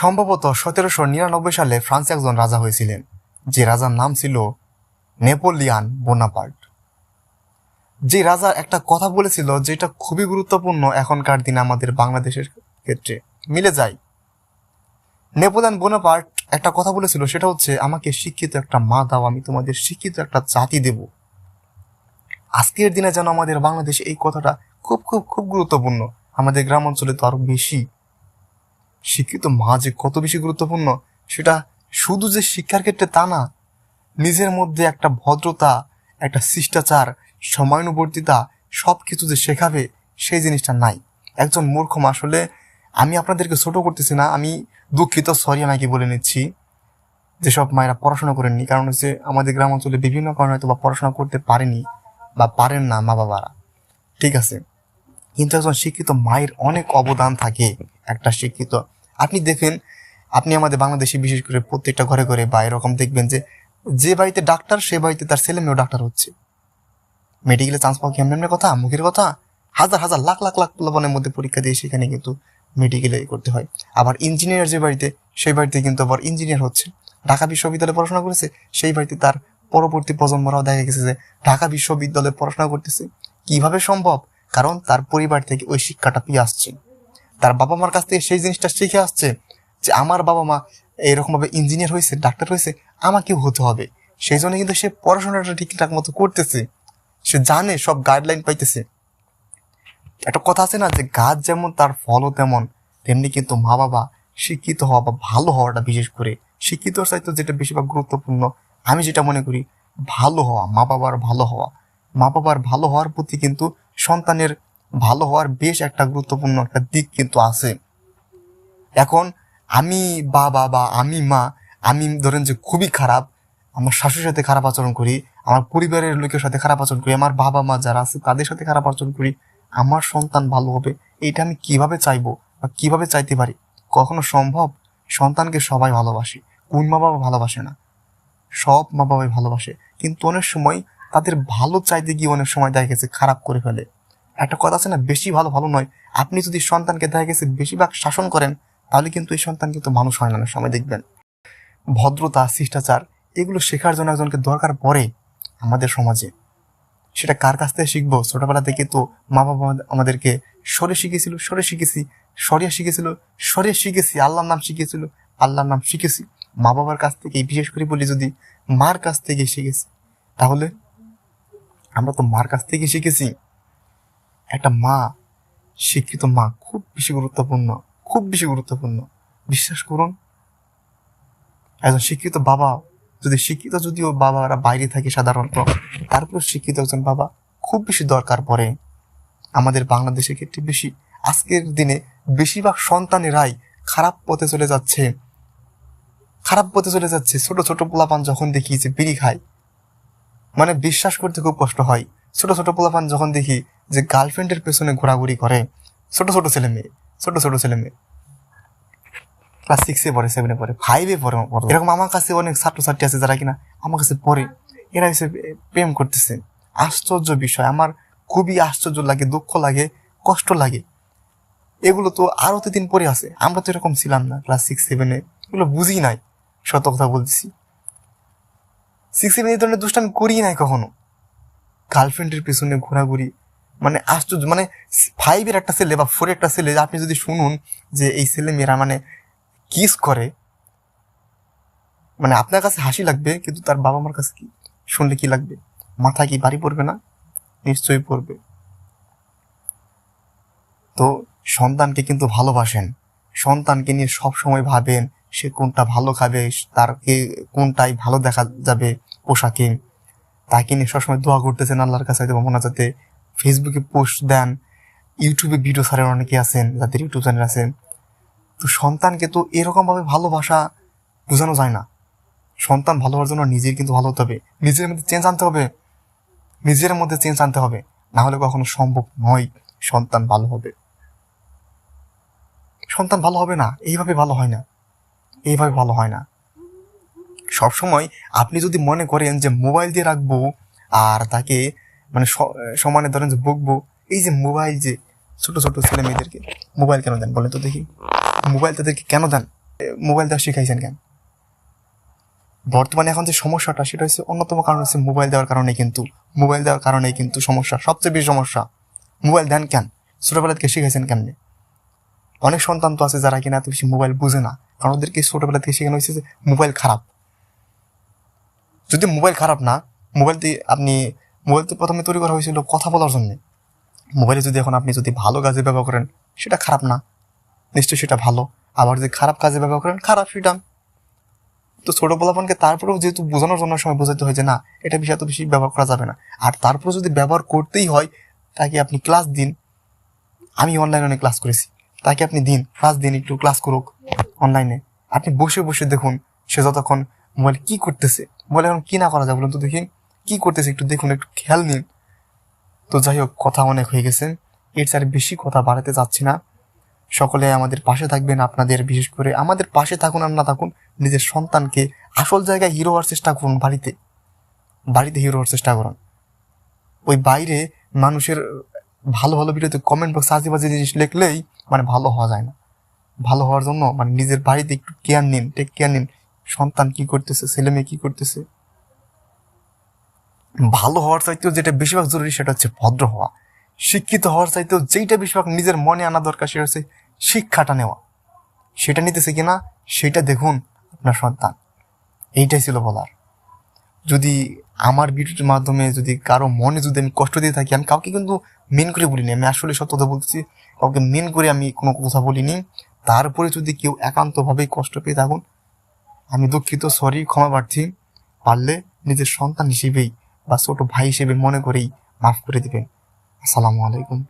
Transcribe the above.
সম্ভবত সতেরোশো নিরানব্বই সালে ফ্রান্সে একজন রাজা হয়েছিলেন, যে রাজার নাম ছিল নেপোলিয়ান বোনাপার্ট। যে রাজা একটা কথা বলেছিল যেটা খুবই গুরুত্বপূর্ণ এখনকার দিনে আমাদের বাংলাদেশের ক্ষেত্রে, মিলে যায়। নেপোলিয়ান বোনাপার্ট একটা কথা বলেছিল, সেটা হচ্ছে, আমাকে শিক্ষিত একটা মা দাও, আমি তোমাদের শিক্ষিত একটা জাতি দেব। আজকের দিনে যেন আমাদের বাংলাদেশে এই কথাটা খুব খুব খুব গুরুত্বপূর্ণ। আমাদের গ্রাম অঞ্চলে তো আরও বেশি শিক্ষিত মা যে কত বেশি গুরুত্বপূর্ণ, সেটা শুধু যে শিক্ষার ক্ষেত্রে তা না, নিজের মধ্যে একটা ভদ্রতা, একটা শিষ্টাচার, সময়ানুবর্তিতা সব কিছু যে শেখাবে, সেই জিনিসটা নাই। একজন মূর্খ মা আসলে, আমি আপনাদেরকে ছোট করতেছি না, আমি দুঃখিত সরি আমাকে বলে নিচ্ছি। যেসব মায়েরা পড়াশোনা করেননি কারণ হচ্ছে আমাদের গ্রাম অঞ্চলে বিভিন্ন কারণে হয়তো বা পড়াশোনা করতে পারেনি বা পারেন না মা বাবারা ঠিক আছে? কিন্তু একজন শিক্ষিত মায়ের অনেক অবদান থাকে। একটা শিক্ষিত। আপনি দেখেন, আপনি আমাদের বাংলাদেশে বিশেষ করে প্রত্যেকটা ঘরে ঘরে বা এরকম দেখবেন যে যে বাড়িতে ডাক্তার, সে বাড়িতে তার ছেলে মেয়েও ডাক্তার হচ্ছে। মেডিকেলে চান্স পাওয়া কি এমনি কথা? মুখের কথা? হাজার হাজার, লাখ লাখ লাখ প্লাবনের মধ্যে পরীক্ষা দিয়ে সেখানে কিন্তু মেডিকেলে করতে হয়। আবার ইঞ্জিনিয়ার যে বাড়িতে, সেই বাড়িতে কিন্তু আবার ইঞ্জিনিয়ার হচ্ছে। ঢাকা বিশ্ববিদ্যালয়ে পড়াশোনা করেছে, সেই বাড়িতে তার পরবর্তী প্রজন্মরাও দেখা গেছে যে, ঢাকা বিশ্ববিদ্যালয়ে পড়াশোনা করতেছে। কীভাবে সম্ভব? কারণ তার পরিবার থেকে ওই শিক্ষাটা পেয়ে আসছে। তার বাবা মার কাছ থেকে সেই জিনিসটা শিখে আসছে যে আমার বাবা মা এরকমভাবে ইঞ্জিনিয়ার হয়েছে ডাক্তার হয়েছে, আমাকেও হতে হবে। সেই জন্য কিন্তু সে পড়াশোনাটা ঠিকঠাক মতো করতেছে। সে জানে, সব গাইডলাইন পাইতেছে। একটা কথা আছে না যে গাছ যেমন তার ফলও তেমন, তেমনি কিন্তু মা বাবা শিক্ষিত হওয়া বা ভালো হওয়াটা বিশেষ করে শিক্ষিত চাইতে যেটা বেশিরভাগ গুরুত্বপূর্ণ, আমি যেটা মনে করি, ভালো হওয়া, মা বাবার ভালো হওয়া। মা বাবার ভালো হওয়ার প্রতি কিন্তু সন্তানের ভালো হওয়ার বেশ একটা গুরুত্বপূর্ণ একটা দিক কিন্তু আছে। এখন আমি বাবা বা আমি মা, আমি ধরেন যে খুবই খারাপ, আমার শাশুর সাথে খারাপ আচরণ করি, আমার পরিবারের লোকের সাথে খারাপ আচরণ করি, আমার বাবা মা যারা আছে তাদের সাথে খারাপ আচরণ করি, আমার সন্তান ভালো হবে এটা আমি কীভাবে চাইব বা কীভাবে চাইতে পারি? কখনো সম্ভব? সন্তানকে সবাই ভালোবাসে, কোন মা বাবা ভালোবাসে না। সব মা বাবাই ভালোবাসে, কিন্তু অনেক সময় তাদের ভালো চাইতে গিয়ে অনেক সময় দেখা গেছে খারাপ করে ফেলে। একটা কথা আছে না, বেশি ভালো ভালো নয়। আপনি যদি সন্তানকে দেখা গেছে বেশিরভাগ শাসন করেন, তাহলে কিন্তু এই সন্তান কিন্তু মানুষ হয় না সময় দেখবেন। ভদ্রতা, শিষ্টাচার, এগুলো শেখার জন্য একজনকে দরকার পড়ে আমাদের সমাজে। সেটা কার কাছ থেকে শিখব? ছোটবেলা থেকে তো মা বাবা আমাদেরকে সরে শিখেছিল সরে শিখেছি, সরিয়া শিখেছিল, সরিয়ে শিখেছি, আল্লাহর নাম শিখেছিল আল্লাহর নাম শিখেছি। মা বাবার কাছ থেকে বিশেষ করে বলি যদি মার কাছ থেকে শিখেছি, তাহলে আমরা তো মার কাছ থেকে শিখেছি। একটা মা, শিক্ষিত মা, খুব বেশি গুরুত্বপূর্ণ, খুব বেশি গুরুত্বপূর্ণ। বিশ্বাস করুন, একজন শিক্ষিত বাবা, যদি শিক্ষিত যদিও বাবারা বাইরে থাকে সাধারণত তারপর শিক্ষিত একজন বাবা খুব বেশি দরকার পড়ে। আমাদের বাংলাদেশের ক্ষেত্রে বেশি, আজকের দিনে বেশিরভাগ সন্তানেরাই খারাপ পথে চলে যাচ্ছে। খারাপ পথে চলে যাচ্ছে। ছোট ছোট পোলাপান যখন দেখি যে বিড়ি খায় মানে বিশ্বাস করতে খুব কষ্ট হয়। ছোট ছোট পোলাপান যখন দেখি যে গার্লফ্রেন্ডের পেছনে ঘোরাঘুরি করে, ছোট ছোট ছেলে মেয়ে, ছোট ছোট ছেলে মেয়ে। ক্লাস সিক্সে পড়ে সেভেনে পড়ে ফাইভে পড়ে। এরকম আমার কাছে অনেক ছাত্রছাত্রী আছে যারা কিনা আমার কাছে পড়ে। এরা এসে প্রেম করতেছে। আশ্চর্য বিষয়। আমার খুবই আশ্চর্য লাগে, দুঃখ লাগে, কষ্ট লাগে। এগুলো তো আরও তো দিন পরে আছে। আমরা তো এরকম ছিলাম না ক্লাস সিক্স সেভেনে এগুলো বুঝি নাই। সত কথা বলতেছি সিক্স সেভেন এই ধরনের দুষ্ট আমি করি নাই কখনো। গার্লফ্রেন্ডের পেছনে ঘোরাঘুরি মানে আশ্চর্য মানে ফাইভের একটা ছেলে বা ফোরের একটা ছেলে, আপনি যদি শুনুন যে এই ছেলে মেয়েরা মানে কিস করে মানে আপনার কাছে হাসি লাগবে, কিন্তু তার বাবা মার কাছে কি, শুনলে কি লাগবে? মাথা কি বাড়ি পড়বে না? নিশ্চয়ই পড়বে। তো সন্তানকে কিন্তু ভালোবাসেন। সন্তানকে নিয়ে সব সময় ভাবেন, সে কোনটা ভালো খাবে তারকে কোনটাই ভালো দেখা যাবে পোশাকে। তাকে নিয়ে সবসময় দোয়া করতেছেন আল্লাহর কাছে হয়তো মোনাজাতে ফেসবুকে পোস্ট দেন ইউটিউবে ভিডিও ছাড়েন অনেকে আছেন, যাদের ইউটিউব চ্যানেল আছে। তো সন্তানকে তো এরকম ভাবে ভালোবাসা বোঝানো যায় না। সন্তান ভালো হওয়ার জন্য নিজের কিন্তু ভালো হতে হবে। নিজের মধ্যে চেঞ্জ আনতে হবে। নিজের মধ্যে চেঞ্জ আনতে হবে। না হলে কখনো সম্ভব নয় সন্তান ভালো হবে। সন্তান ভালো হবে না। এইভাবে ভালো হয় না। এইভাবে ভালো হয় না। সবসময় আপনি যদি মনে করেন যে মোবাইল দিয়ে রাখব আর তাকে মানে সমানে ধরেন যে বকবো, এই যে মোবাইল যে ছোট ছোট ছেলে মেয়েদেরকে, মোবাইল কেন দেন বলেন তো দেখি। মোবাইল তাদেরকে কেন দেন? মোবাইল দেওয়া শিখাইছেন কেন? বর্তমানে এখন যে সমস্যাটা, সেটা হচ্ছে অন্যতম কারণ হচ্ছে মোবাইল দেওয়ার কারণে কিন্তু, মোবাইল দেওয়ার কারণে কিন্তু সমস্যা, সবচেয়ে বেশি সমস্যা। মোবাইল দেন কেন? ছোটবেলা থেকে শিখাইছেন কেমনে? অনেক সন্তান তো আছে যারা কিনা এত বেশি মোবাইল বুঝে না, কারণ ওদেরকে ছোটবেলা থেকে শেখানো হয়েছে যে মোবাইল খারাপ। যদি মোবাইল খারাপ না, মোবাইল দিয়ে আপনি, মোবাইল তো প্রথমে তৈরি করা হয়েছিল কথা বলার জন্যে। মোবাইলে যদি এখন আপনি যদি ভালো কাজে ব্যবহার করেন, সেটা খারাপ না। নিশ্চয়ই সেটা ভালো। আবার যদি খারাপ কাজে ব্যবহার করেন, খারাপ সেটা তো ছোট পোলাপানকে তারপরেও যেহেতু বোঝানোর জন্য সময় বোঝাতে হয় যে না, এটা বিষয় এত বেশি ব্যবহার করা যাবে না। আর তারপরে যদি ব্যবহার করতেই হয়, তাকে আপনি ক্লাস দিন। আমি অনলাইনে অনেক ক্লাস করেছি। তাকে আপনি দিন। ক্লাস দিন, একটু ক্লাস করুক অনলাইনে আপনি বসে বসে দেখুন, সে যতক্ষণ মোবাইল কী করতেছে। মোবাইল এখন কি না করা যায় বলুন তো দেখি। কি করতেছে একটু দেখুন, একটু খেয়াল নিন। তো যাই হোক, কথা অনেক হয়ে গেছে। এর চার বেশি কথা বাড়াতে চাচ্ছি না। সকলে আমাদের পাশে থাকবেন আপনাদের, বিশেষ করে আমাদের পাশে থাকুন আর না থাকুন, নিজের সন্তানকে আসল জায়গায় হিরো হওয়ার চেষ্টা করুন, বাড়িতে। বাড়িতে হিরো হওয়ার চেষ্টা করুন। ওই বাইরে মানুষের ভালো ভালো ভিডিওতে কমেন্ট বক্স আজেবাজে জিনিস লিখলেই মানে ভালো হওয়া যায় না। ভালো হওয়ার জন্য মানে নিজের বাড়িতে একটু কেয়ার নিন টেক কেয়ার নিন। সন্তান কি করতেছে, ছেলে মেয়ে কি করতেছে? ভালো হওয়ার চাইতেও যেটা বেশিরভাগ জরুরি সেটা হচ্ছে ভদ্র হওয়া। শিক্ষিত হওয়ার চাইতেও যেইটা বেশিরভাগ নিজের মনে আনা দরকার সেটা হচ্ছে শিক্ষাটা নেওয়া। সেটা নিতেছে কিনা, সেটা দেখুন আপনার সন্তান। এইটাই ছিল বলার। যদি আমার ভিডিওটির মাধ্যমে যদি কারও মনে যদি আমি কষ্ট দিয়ে থাকি, আমি কাউকে কিন্তু মেন করে বলিনি, আমি আসলে সত্য কথা বলতেছি কাউকে মেন করে আমি কোনো কথা বলিনি। তারপরে যদি কেউ একান্তভাবেই কষ্ট পেয়ে থাকুন আমি দুঃখিত সরি ক্ষমা প্রার্থী। পারলে নিজের সন্তান হিসেবেই বা ছোট ভাই হিসেবে মনে করেই মাফ করে দিবেন। আসসালামু আলাইকুম।